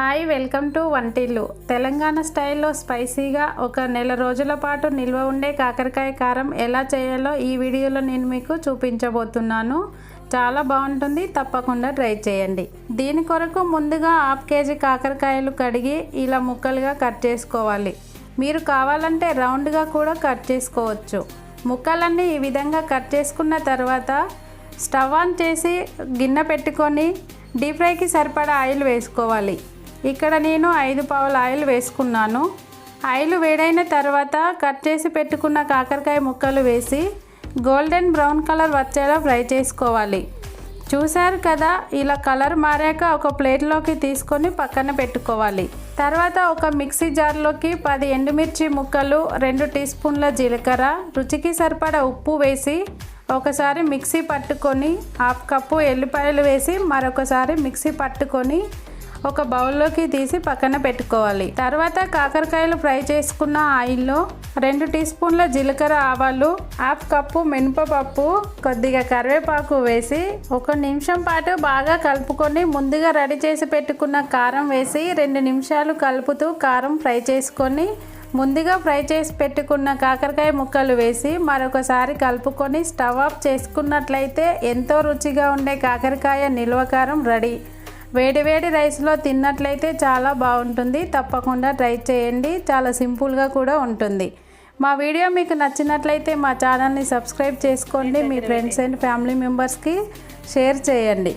Hi welcome to వంటిల్లు. తెలంగాణ స్టైల్లో స్పైసీగా ఒక నెల రోజుల పాటు నిల్వ ఉండే కాకరకాయ కారం ఎలా చేయాలో ఈ వీడియోలో నేను మీకు చూపించబోతున్నాను. చాలా బాగుంటుంది తప్పకుండా ట్రై చేయండి. దీని కొరకు ముందుగా హాఫ్ కేజీ కాకరకాయలు కడిగి ఇలా ముక్కలుగా కట్ చేసుకోవాలి. మీరు కావాలంటే రౌండ్గా కూడా కట్ చేసుకోవచ్చు. ముక్కలన్నీ ఈ విధంగా కట్ చేసుకున్న తర్వాత స్టవ్ ఆన్ చేసి గిన్నె పెట్టుకొని డీప్ ఫ్రైకి సరిపడా ఆయిల్ వేసుకోవాలి. ఇక్కడ నేను ఐదు పావుల ఆయిల్ వేసుకున్నాను. ఆయిల్ వేడైన తర్వాత కట్ చేసి పెట్టుకున్న కాకరకాయ ముక్కలు వేసి గోల్డెన్ బ్రౌన్ కలర్ వచ్చేలా ఫ్రై చేసుకోవాలి. చూశారు కదా ఇలా కలర్ మారాక ఒక ప్లేట్లోకి తీసుకొని పక్కన పెట్టుకోవాలి. తర్వాత ఒక మిక్సీ జార్లోకి పది ఎండుమిర్చి ముక్కలు రెండు టీ స్పూన్ల జీలకర్ర రుచికి సరిపడా ఉప్పు వేసి ఒకసారి మిక్సీ పట్టుకొని హాఫ్ కప్పు ఎల్లిపాయలు వేసి మరొకసారి మిక్సీ పట్టుకొని ఒక బౌల్లోకి తీసి పక్కన పెట్టుకోవాలి. తర్వాత కాకరకాయలు ఫ్రై చేసుకున్న ఆయిల్లో రెండు టీ స్పూన్ల జీలకర్ర ఆవాలు హాఫ్ కప్పు మినపపప్పు కొద్దిగా కరివేపాకు వేసి ఒక నిమిషం పాటు బాగా కలుపుకొని ముందుగా రెడీ చేసి పెట్టుకున్న కారం వేసి రెండు నిమిషాలు కలుపుతూ కారం ఫ్రై చేసుకొని ముందుగా ఫ్రై చేసి పెట్టుకున్న కాకరకాయ ముక్కలు వేసి మరొకసారి కలుపుకొని స్టవ్ ఆఫ్ చేసుకున్నట్లయితే ఎంతో రుచిగా ఉండే కాకరకాయ నిల్వ కారం రెడీ. వేడి వేడి రైస్లో తిన్నట్లయితే చాలా బాగుంటుంది. తప్పకుండా ట్రై చేయండి. చాలా సింపుల్గా కూడా ఉంటుంది. మా వీడియో మీకు నచ్చినట్లయితే మా ఛానల్ని సబ్స్క్రైబ్ చేసుకోండి. మీ ఫ్రెండ్స్ అండ్ ఫ్యామిలీ మెంబర్స్కి షేర్ చేయండి.